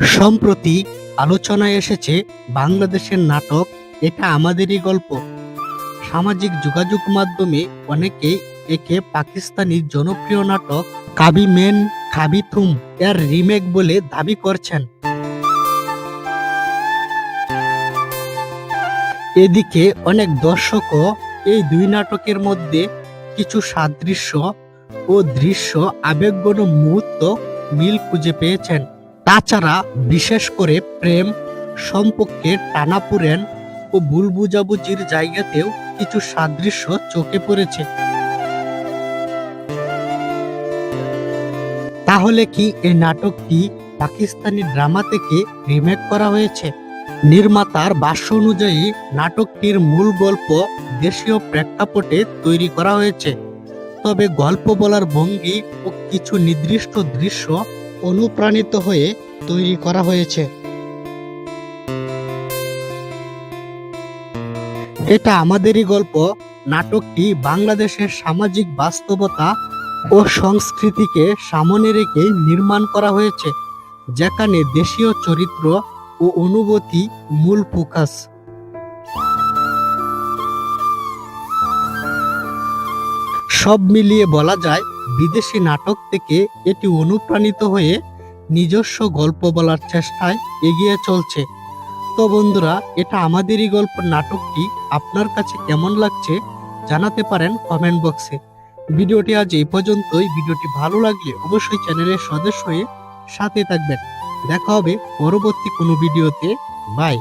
সম্প্রতি আলোচনায় এসেছে বাংলাদেশের নাটক এটা আমাদেরই গল্প। সামাজিক যোগাযোগ মাধ্যমে অনেকেই একে পাকিস্তানি জনপ্রিয় নাটক কাবি মেন খাবি থুম এর রিমেক বলে দাবি করছেন। এদিকে অনেক দর্শকও এই দুই নাটকের মধ্যে কিছু সাদৃশ্য ও দৃশ্য আবেগগণ মুহূর্ত মিল খুঁজে পেয়েছেন। তাছাড়া বিশেষ করে প্রেম সম্পর্কের টানাপুরেন ও ভুল বুঝাবুঝির জায়গাতেও কিছু সাদৃশ্য চোখে পড়েছে। তাহলে কি এই নাটকটি পাকিস্তানি ড্রামা থেকে রিমেক করা হয়েছে? নির্মাতার ভাষ্য অনুযায়ী নাটকটির মূল গল্প দেশীয় প্রেক্ষাপটে তৈরি করা হয়েছে। তবে গল্প বলার ভঙ্গি ও কিছু নির্দিষ্ট দৃশ্য অনুপ্রাণিত হয়ে তৈরি করা হয়েছে। এটা আমাদেরই গল্প। নাটকটি বাংলাদেশের সামাজিক বাস্তবতা ও সংস্কৃতিকে সামনে রেখে নির্মাণ করা হয়েছে, যেখানে দেশীয় চরিত্র ও অনুভূতি মূল ফোকাস। সব মিলিয়ে বলা যায় বিদেশি নাটক থেকে এটি অনুপ্রাণিত হয়ে নিজস্ব গল্প বলার চেষ্টায় এগিয়ে চলছে। তো বন্ধুরা, এটা আমাদেরই গল্প নাটকটি। আপনার কাছে কেমন লাগছে জানাতে পারেন কমেন্ট বক্সে ভিডিওটি আজ এই পর্যন্তই। ভিডিওটি ভালো লাগলে অবশ্যই চ্যানেলের সদস্য হয়ে সাথে থাকবেন। দেখা হবে পরবর্তী কোনো ভিডিওতে। বাই